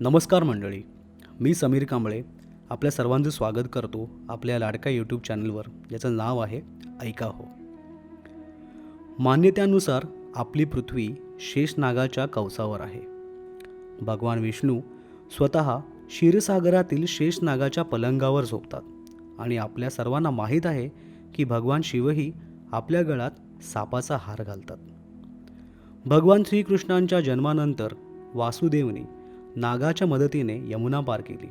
नमस्कार मंडळी. मी समीर कांबळे. आपल्या सर्वांचं स्वागत करतो आपल्या लाडक्या यूट्यूब चॅनलवर ज्याचं नाव आहे ऐका हो. मान्यतेनुसार आपली पृथ्वी शेषनागाच्या कवसावर आहे. भगवान विष्णू स्वतः क्षीरसागरातील शेषनागाच्या पलंगावर झोपतात आणि आपल्या सर्वांना माहीत आहे की भगवान शिवही आपल्या गळात सापाचा हार घालतात. भगवान श्रीकृष्णांच्या जन्मानंतर वासुदेवने नागाच्या मदतीने यमुना पार केली.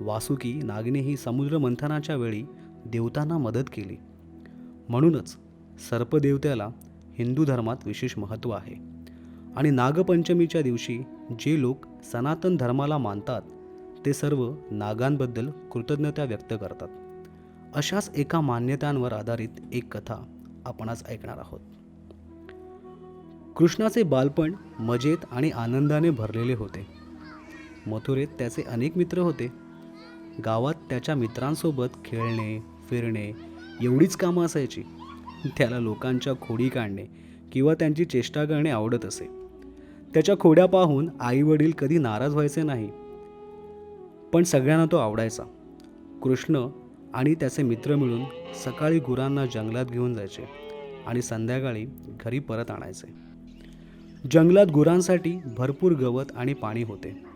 वासुकी नागने ही समुद्र मंथनाच्या वेळी देवतांना मदत केली. म्हणूनच सर्पदेवत्याला हिंदू धर्मात विशेष महत्त्व आहे. आणि नागपंचमीच्या दिवशी जे लोक सनातन धर्माला मानतात ते सर्व नागांबद्दल कृतज्ञता व्यक्त करतात. अशाच एका मान्यतांवर आधारित एक कथा आपण ऐकणार आहोत. कृष्णाचे बालपण मजेत आणि आनंदाने भरलेले होते. मथुरेत त्याचे अनेक मित्र होते. गावात त्याच्या मित्रांसोबत खेळणे फिरणे एवढीच कामं असायची. त्याला लोकांच्या खोडी काढणे किंवा त्यांची चेष्टा करणे आवडत असे. त्याच्या खोड्या पाहून आई वडील कधी नाराज व्हायचे नाही. पण सगळ्यांना तो आवडायचा. कृष्ण आणि त्याचे मित्र मिळून सकाळी गुरांना जंगलात घेऊन जायचे आणि संध्याकाळी घरी परत आणायचे. जंगलात गुरांसाठी भरपूर गवत आणि पाणी होते.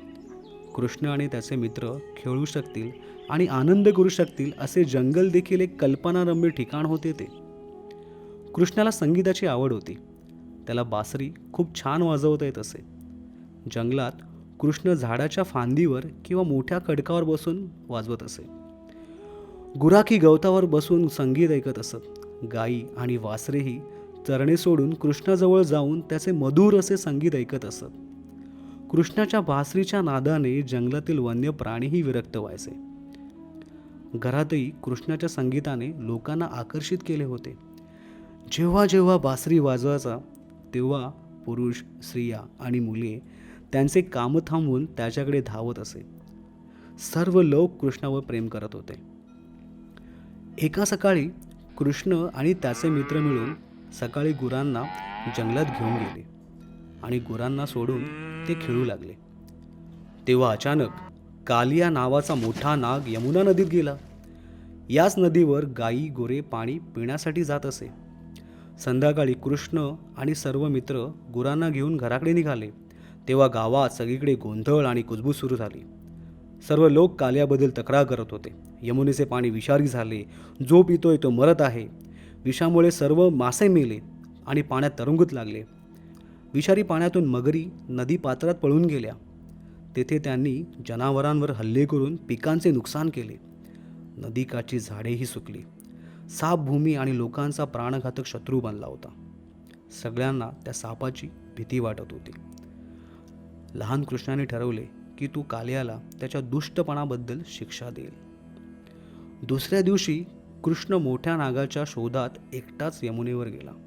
कृष्ण आणि त्याचे मित्र खेळू शकतील आणि आनंद करू शकतील असे जंगल देखील एक कल्पनारम्य ठिकाण होते ते. कृष्णाला संगीताची आवड होती. त्याला बासरी खूप छान वाजवता येत असे. जंगलात कृष्ण झाडाच्या फांदीवर किंवा मोठ्या खडकावर बसून वाजवत असे. गुराखी गवतावर बसून संगीत ऐकत असत. गायी आणि वासरेही चरणे सोडून कृष्णाजवळ जाऊन त्याचे मधुर असे संगीत ऐकत असत. कृष्णाच्या बासरीच्या नादाने जंगलातील वन्य प्राणीही विरक्त व्हायचे. घरातही कृष्णाच्या संगीताने लोकांना आकर्षित केले होते. जेव्हा जेव्हा बासरी वाजवायचा तेव्हा पुरुष स्त्रिया आणि मुले त्यांचे कामं थांबवून त्याच्याकडे धावत असे. सर्व लोक कृष्णावर प्रेम करत होते. एका सकाळी कृष्ण आणि त्याचे मित्र मिळून सकाळी गुरांना जंगलात घेऊन गेले. आणि गुरांना सोडून ते खेळू लागले. तेव्हा अचानक कालिया नावाचा मोठा नाग यमुना नदीत गेला. याच नदीवर गायी गोरे पाणी पिण्यासाठी जात असे. संध्याकाळी कृष्ण आणि सर्व मित्र गुरांना घेऊन घराकडे निघाले. तेव्हा गावात सगळीकडे गोंधळ आणि कुजबूज सुरू झाली. सर्व लोक कालियाबद्दल तक्रार करत होते. यमुनेचे पाणी विषारी झाले. जो पितोय तो मरत आहे. विषामुळे सर्व मासे मेले आणि पाण्यात तरंगूत लागले. विषारी पाण्यातून मगरी नदी पात्रात पळून गेल्या. तेथे त्यांनी जनावरांवर हल्ले करून पिकांचे नुकसान केले. नदीकाची झाडेही सुकली. साप भूमी आणि लोकांचा प्राणघातक शत्रू बनला होता. सगळ्यांना त्या सापाची भीती वाटत होती. लहान कृष्णाने ठरवले की तू कालियाला त्याच्या दुष्टपणाबद्दल शिक्षा देईल. दुसऱ्या दिवशी कृष्ण मोठ्या नागाच्या शोधात एकटाच यमुनेवर गेला.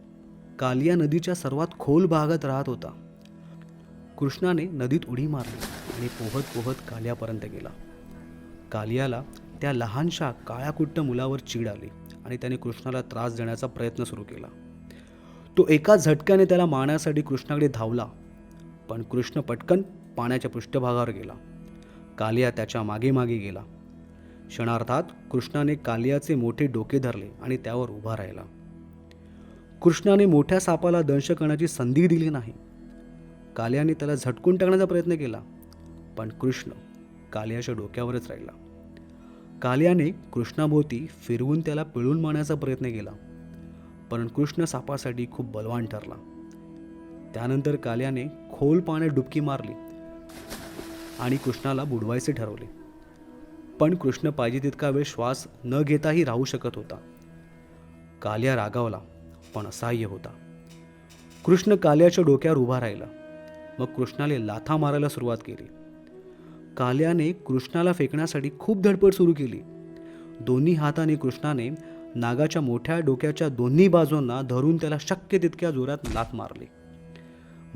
कालिया नदीच्या सर्वात खोल भागात राहत होता. कृष्णाने नदीत उडी मारली आणि पोहत पोहत कालियापर्यंत गेला. कालियाला त्या लहानशा काळ्याकुट्ट मुलावर चीड आली आणि त्याने कृष्णाला त्रास देण्याचा प्रयत्न सुरू केला. तो एका झटक्याने त्याला मारण्यासाठी कृष्णाकडे धावला पण कृष्ण पटकन पाण्याच्या पृष्ठभागावर गेला. कालिया त्याच्यामागे मागे गेला. क्षणार्थात कृष्णाने कालियाचे मोठे डोके धरले आणि त्यावर उभा राहिला. कृष्णाने मोठ्या सापाला दंश करण्याची संधी दिली नाही. काल्याने त्याला झटकून टाकण्याचा प्रयत्न केला पण कृष्ण कालियाच्या डोक्यावरच राहिला. काल्याने कृष्णाभोवती फिरवून त्याला पिळून मारण्याचा प्रयत्न केला पण कृष्ण सापासाठी खूप बलवान ठरला. त्यानंतर काल्याने खोल पाण्यात डुबकी मारली आणि कृष्णाला बुडवायचे ठरवले. पण कृष्ण पाहिजे तितका वेळ श्वास न घेताही राहू शकत होता. कालिया रागावला पण असहाय्य होता. कृष्ण काल्याच्या डोक्यावर उभा राहिला. मग कृष्णाने लाथा मारायला सुरुवात केली. काल्याने कृष्णाला फेकण्यासाठी खूप धडपड सुरू केली. दोन्ही हाताने कृष्णाने नागाच्या मोठ्या डोक्याच्या दोन्ही बाजूंना धरून त्याला शक्य तितक्या जोरात लाथ मारली.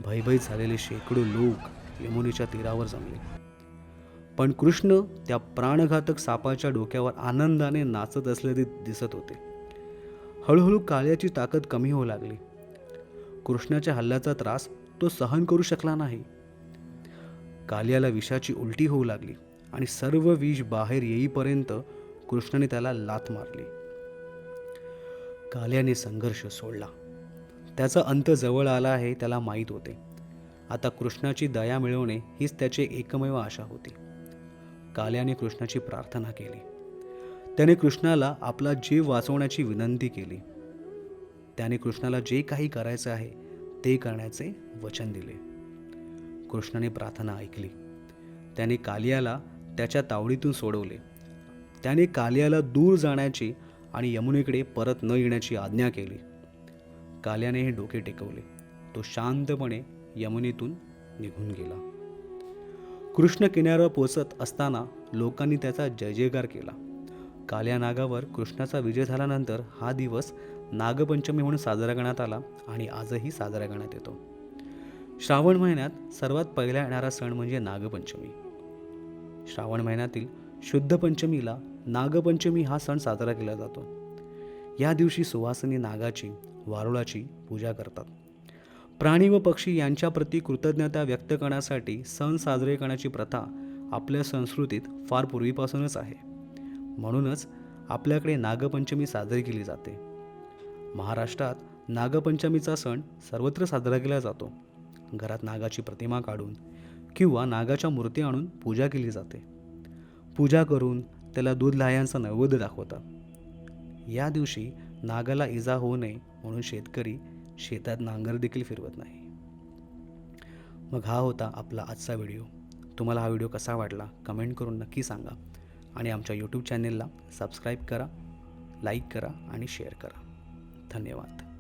भयभीत झालेले शेकडो लोक यमुनेच्या तीरावर जमले. पण कृष्ण त्या प्राणघातक सापाच्या डोक्यावर आनंदाने नाचत असलेले दिसत होते. हळूहळू काळ्याची ताकद कमी होऊ लागली. कृष्णाच्या हल्ल्याचा त्रास तो सहन करू शकला नाही. कालियाला विषाची उलटी होऊ लागली आणि सर्व विष बाहेर येईपर्यंत कृष्णाने त्याला लाथ मारली. काल्याने संघर्ष सोडला. त्याचा अंत जवळ आला आहे त्याला माहीत होते. आता कृष्णाची दया मिळवणे हीच त्याची एकमेव आशा होती. काल्याने कृष्णाची प्रार्थना केली. त्याने कृष्णाला आपला जीव वाचवण्याची विनंती केली. त्याने कृष्णाला जे काही करायचं आहे ते करण्याचे वचन दिले. कृष्णाने प्रार्थना ऐकली. त्याने कालियाला त्याच्या तावडीतून सोडवले. त्याने कालियाला दूर जाण्याची आणि यमुनेकडे परत न येण्याची आज्ञा केली. काल्याने हे डोके टेकवले. तो शांतपणे यमुनेतून निघून गेला. कृष्ण किनाऱ्यावर पोचत असताना लोकांनी त्याचा जय जयकार केला. काल्या नागावर कृष्णाचा विजय झाल्यानंतर हा दिवस नागपंचमी म्हणून साजरा करण्यात आला आणि आजही साजरा करण्यात येतो. श्रावण महिन्यात सर्वात पहिला येणारा सण म्हणजे नागपंचमी. श्रावण महिन्यातील शुद्ध पंचमीला नागपंचमी हा सण साजरा केला जातो. या दिवशी सुवासिनी नागाची वारुळाची पूजा करतात. प्राणी व पक्षी यांच्याप्रती कृतज्ञता व्यक्त करण्यासाठी सण साजरे करण्याची प्रथा आपल्या संस्कृतीत फार पूर्वीपासूनच आहे. म्हणूनच आपल्याकडे नागपंचमी साजरी केली जाते. महाराष्ट्रात नागपंचमीचा सण सर्वत्र साजरा केला जातो. घरात नागाची प्रतिमा काढून किंवा नागाच्या मूर्ती आणून पूजा केली जाते. पूजा करून त्याला दूध लाह्यांचा नैवेद्य दाखवतात. या दिवशी नागाला इजा होऊ नये म्हणून शेतकरी शेतात नांगर देखील फिरवत नाही. मग हा होता आपला आजचा व्हिडिओ. तुम्हाला हा व्हिडिओ कसा वाटला? कमेंट करून नक्की सांगा. आणि आमच्या यूट्यूब चॅनेलला सबस्क्राईब करा लाईक करा आणि शेअर करा. धन्यवाद.